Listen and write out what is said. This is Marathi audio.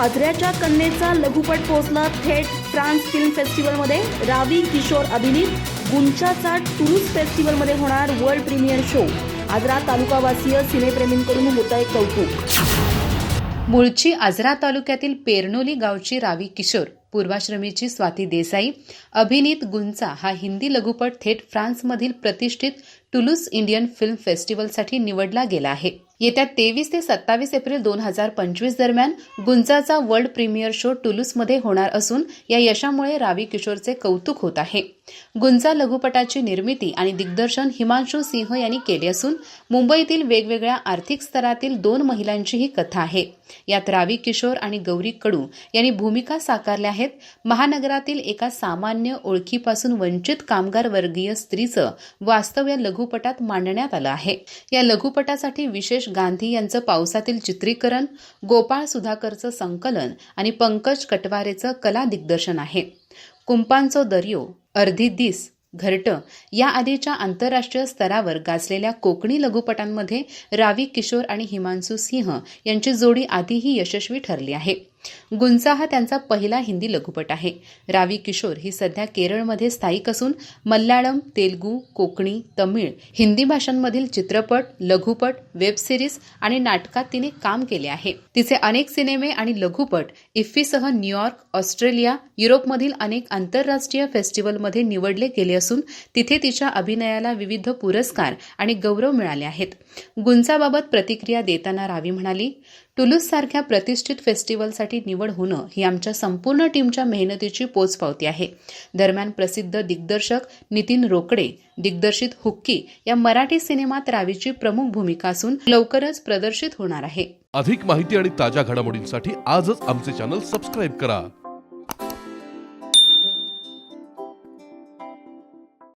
आजऱ्याच्या कन्येचा लघुपट पोहोचला थेट फ्रान्स फिल्म फेस्टिवलमध्ये. रावी किशोर अभिनीत. गुंचाचा टुलूस फेस्टिवलमध्ये होणार वर्ल्ड प्रीमियर शो आजरा तालुकावासीय सिनेप्रेमींकडून होत आहे कौतुक. मूळची आजरा तालुक्यातील पेरनोली गावची रावी किशोर पूर्वाश्रमीची स्वाती देसाई अभिनीत गुंचा हा हिंदी लघुपट थेट फ्रान्समधील प्रतिष्ठित टुलूस इंडियन फिल्म फेस्टिवलसाठी निवडला गेला आहे. येत्या तेवीस ते सत्तावीस एप्रिल दोन हजार पंचवीस दरम्यान गुंजाचा वर्ल्ड प्रीमियर शो टुलूसमध्ये होणार असून या यशामुळे रावी किशोरचे कौतुक होत आहे. गुंजा लघुपटाची निर्मिती आणि दिग्दर्शन हिमांशू सिंह यांनी केले असून मुंबईतील वेगवेगळ्या आर्थिक स्तरातील दोन महिलांची ही कथा आहे. यात रावी किशोर आणि गौरी कडू यांनी भूमिका साकारल्या आहेत. महानगरातील एका सामान्य ओळखीपासून वंचित कामगार वर्गीय स्त्रीचं वास्तव या लघुपटात मांडण्यात आलं आहे. या लघुपटासाठी विशेष गांधी यांचं पावसातील चित्रीकरण गोपाळ सुधाकरचं संकलन आणि पंकज कटवारेचं कला दिग्दर्शन आहे. कुंपांचो दर्यो अर्धी दिस घरटं या आधीच्या आंतरराष्ट्रीय स्तरावर गाजलेल्या कोकणी लघुपटांमध्ये रावी किशोर आणि हिमांशू सिंह यांची जोडी आधीही यशस्वी ठरली आहे. गुंचा हा त्यांचा पहिला हिंदी लघुपट आहे. रावी किशोर ही सध्या केरळमध्ये स्थायिक असून मल्याळम तेलगू कोकणी तमिळ हिंदी भाषांमधील चित्रपट लघुपट वेब सिरीज आणि नाटकात तिने काम केले आहे. तिचे अनेक सिनेमे आणि लघुपट इफ्फीसह न्यूयॉर्क ऑस्ट्रेलिया युरोपमधील अनेक आंतरराष्ट्रीय फेस्टिवलमध्ये निवडले गेले असून तिथे तिच्या अभिनयाला विविध पुरस्कार आणि गौरव मिळाले आहेत. गुंचाबाबत प्रतिक्रिया देताना रावी म्हणाली टुलूस सारख्या प्रतिष्ठित फेस्टिवलसाठी निवड होणं ही आमच्या संपूर्ण टीमच्या मेहनतीची पोचपावती आहे. दरम्यान प्रसिद्ध दिग्दर्शक नितीन रोकडे दिग्दर्शित हुक्की या मराठी सिनेमात रावीची प्रमुख भूमिका असून लवकरच प्रदर्शित होणार आहे. अधिक माहिती आणि ताज्या घडामोडींसाठी आजच आमचे चॅनल सबस्क्राईब करा.